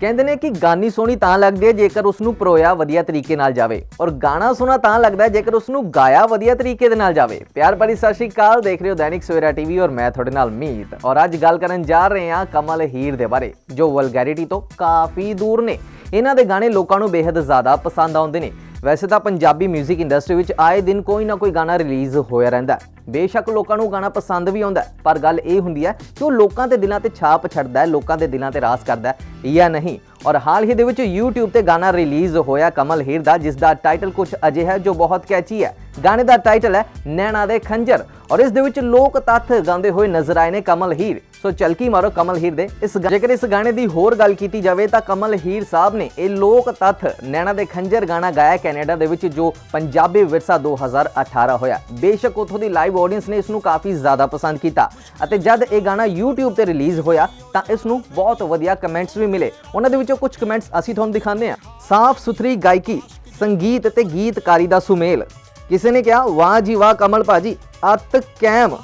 ਕਹਿੰਦੇ ਨੇ ਕਿ ਗਾਨੀ ਸੋਹਣੀ ਤਾਂ ਲੱਗਦੀ ਹੈ ਜੇਕਰ ਉਸ ਨੂੰ ਪਰੋਇਆ ਵਧੀਆ ਤਰੀਕੇ ਨਾਲ ਜਾਵੇ। ਔਰ ਗਾਣਾ ਸੋਹਣਾ ਤਾਂ ਲੱਗਦਾ ਹੈ ਜੇਕਰ ਉਸ ਨੂੰ ਗਾਇਆ ਵਧੀਆ ਤਰੀਕੇ ਦੇ ਨਾਲ ਜਾਵੇ। ਪਿਆਰ ਭਰੀ ਸਤਿ ਸ਼੍ਰੀ ਅਕਾਲ, ਦੇਖ ਰਹੇ ਹੋ ਦੈਨਿਕ ਸਵੇਰਾ ਟੀਵੀ ਔਰ ਮੈਂ ਤੁਹਾਡੇ ਨਾਲ ਮੀਤ। ਔਰ ਅੱਜ ਗੱਲ ਕਰਨ ਜਾ ਰਹੇ ਹਾਂ ਕਮਲ ਹੀਰ ਦੇ ਬਾਰੇ, ਜੋ ਵਲਗੈਰਿਟੀ ਤੋਂ ਕਾਫੀ ਦੂਰ ਨੇ। ਇਹਨਾਂ ਦੇ ਗਾਣੇ ਲੋਕਾਂ ਨੂੰ ਬੇहद ਜ਼ਿਆਦਾ ਪਸੰਦ ਆਉਂਦੇ ਨੇ। ਵੈਸੇ ਤਾਂ ਪੰਜਾਬੀ 뮤직 ਇੰਡਸਟਰੀ ਵਿੱਚ ਆਏ ਦਿਨ ਕੋਈ ਨਾ ਕੋਈ ਗਾਣਾ ਰਿਲੀਜ਼ ਹੋਇਆ ਰਹਿੰਦਾ ਹੈ। ਬੇਸ਼ੱਕ ਲੋਕਾਂ ਨੂੰ ਗਾਣਾ ਪਸੰਦ ਵੀ ਆਉਂਦਾ ਪਰ ਗੱਲ ਇਹ ਹੁੰਦੀ ਹੈ ਕਿ ਉਹ ਲੋਕਾਂ ਦੇ ਦਿਲਾਂ ਤੇ ਛਾਪ ਛੱਡਦਾ ਹੈ, ਲੋਕਾਂ ਦੇ ਦਿਲਾਂ ਤੇ ਰਾਸ ਕਰਦਾ ਹੈ ਜਾਂ ਨਹੀਂ। ਔਰ ਹਾਲ ਹੀ ਦੇ ਵਿੱਚ YouTube ਤੇ ਗਾਣਾ ਰਿਲੀਜ਼ ਹੋਇਆ ਕਮਲ ਹੀਰ ਦਾ, ਜਿਸ ਦਾ ਟਾਈਟਲ ਕੁਝ ਅਜਿਹਾ ਹੈ ਜੋ ਬਹੁਤ ਕੈਚੀ ਹੈ। ਗਾਣੇ ਦਾ ਟਾਈਟਲ ਹੈ ਨੈਣਾ ਦੇ ਖੰਜਰ। ਔਰ ਇਸ ਦੇ ਵਿੱਚ ਲੋਕ ਤੱਥ ਗਾਉਂਦੇ ਹੋਏ ਨਜ਼ਰ ਆਏ ਨੇ ਕਮਲ ਹੀਰ। ਸੋ ਚਲਕੀ ਮਾਰੋ ਕਮਲ ਹੀਰ ਦੇ। ਇਸ ਜੇਕਰ ਇਸ ਗਾਣੇ ਦੀ ਹੋਰ ਗੱਲ ਕੀਤੀ ਜਾਵੇ ਤਾਂ ਕਮਲ ਹੀਰ ਸਾਹਿਬ ਨੇ ਇਹ ਲੋਕ ਤੱਥ ਨੈਣਾ ਦੇ ਖੰਜਰ ਗਾਣਾ ਗਾਇਆ ਕੈਨੇਡਾ ਦੇ ਵਿੱਚ, ਜੋ ਪੰਜਾਬੀ ਵਿਰਸਾ 2018 ਹੋਇਆ। ਬੇਸ਼ੱਕ ਉਥੋਂ ਦੀ ਲਾਈਵ ਆਡੀਅנס ਨੇ ਇਸ ਨੂੰ ਕਾਫੀ ਜ਼ਿਆਦਾ ਪਸੰਦ ਕੀਤਾ। ਅਤੇ ਜਦ ਇਹ ਗਾਣਾ YouTube ਤੇ ਰਿਲੀਜ਼ ਹੋਇਆ, ਤਾਂ ਇਸ ਨੂੰ ਬਹੁਤ ਵਧੀਆ ਕਮੈਂਟਸ ਵੀ ਮਿਲੇ। ਉਹਨਾਂ ਦੇ ਵਿੱਚੋਂ ਕੁਝ ਕਮੈਂਟਸ ਅਸੀਂ ਤੁਹਾਨੂੰ ਦਿਖਾਉਂਦੇ ਹਾਂ। ਸਾਫ਼ ਸੁਥਰੀ ਗਾਇਕੀ, ਸੰਗੀਤ ਤੇ ਗੀਤਕਾਰੀ ਦਾ ਸੁਮੇਲ। ਕਿਸੇ ਨੇ ਕਿਹਾ, ਵਾਹ ਜੀ ਵਾਹ ਕਮਲ ਭਾਜੀ, ਅਤ ਕੈਮ।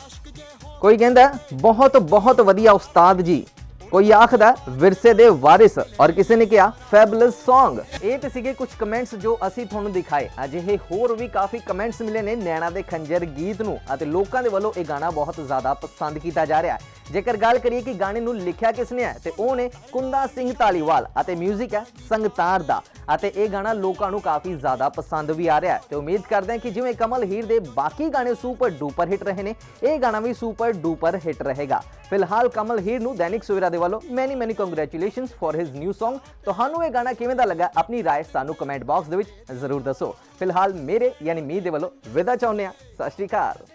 ਕੋਈ ਕਹਿੰਦਾ, ਬਹੁਤ ਬਹੁਤ ਵਧੀਆ ਉਸਤਾਦ ਜੀ। ਕੋਈ ਆਖਦਾ, ਵਿਰਸੇ ਦੇ ਵਾਰਿਸ। ਔਰ ਕਿਸੇ ਨੇ ਕਿਹਾ, ਫੈਬਲਸ Song ਇਹ ਤੇ ਸੀਗੇ ਕੁਝ ਕਮੈਂਟਸ ਜੋ ਅਸੀਂ ਤੁਹਾਨੂੰ ਦਿਖਾਏ। ਅਜਿਹੇ ਹੋਰ ਵੀ ਕਾਫੀ ਕਮੈਂਟਸ ਮਿਲੇ ਨੇ ਨੈਣਾ ਦੇ ਖੰਜਰ ਗੀਤ ਨੂੰ, ਅਤੇ ਲੋਕਾਂ ਦੇ ਵੱਲੋਂ ਇਹ ਗਾਣਾ ਬਹੁਤ ਜ਼ਿਆਦਾ ਪਸੰਦ ਕੀਤਾ ਜਾ ਰਿਹਾ ਹੈ। ਜੇਕਰ ਗੱਲ ਕਰੀਏ ਕਿ ਗਾਣੇ ਨੂੰ ਲਿਖਿਆ ਕਿਸ ਨੇ ਹੈ, ਤੇ ਉਹ ਨੇ ਕੁੰਦਾ ਸਿੰਘ ਤਾਲੀਵਾਲ ਅਤੇ 뮤직 ਹੈ ਸੰਗਤਾਰ ਦਾ। ਅਤੇ ਇਹ ਗਾਣਾ ਲੋਕਾਂ ਨੂੰ ਕਾਫੀ ਜ਼ਿਆਦਾ ਪਸੰਦ ਵੀ ਆ ਰਿਹਾ ਹੈ ਤੇ ਉਮੀਦ ਕਰਦੇ ਹਾਂ ਕਿ ਜਿਵੇਂ ਕਮਲ ਹੀਰ ਦੇ ਬਾਕੀ ਗਾਣੇ ਸੁਪਰ ਡੂਪਰ ਹਿੱਟ ਰਹੇ ਨੇ, ਇਹ ਗਾਣਾ ਵੀ ਸੁਪਰ ਡੂਪਰ ਹਿੱਟ ਰਹੇਗਾ। ਫਿਲਹਾਲ ਕਮਲ ਹੀਰ ਨੂੰ ਦੈਨਿਕ ਸਵੇਰਾ ਦੇ ਵੱਲੋਂ many many congratulations for his new Song ਤੁਹਾਨੂੰ ਇਹ ਗਾਣਾ ਕਿਵੇਂ ਦਾ ਲੱਗਾ, ਆਪਣੀ رائے ਸਾਨੂੰ ਕਮੈਂਟ ਬਾਕਸ ਦੇ ਵਿੱਚ ਜ਼ਰੂਰ ਦੱਸੋ। ਫਿਲਹਾਲ ਮੇਰੇ, ਯਾਨੀ ਮੀ ਦੇ ਵੱਲੋਂ ਵਿਦਾ ਚਾਹੁੰਦੇ ਆ ਸਤਿ ਸ਼੍ਰੀ ਅਕਾਲ।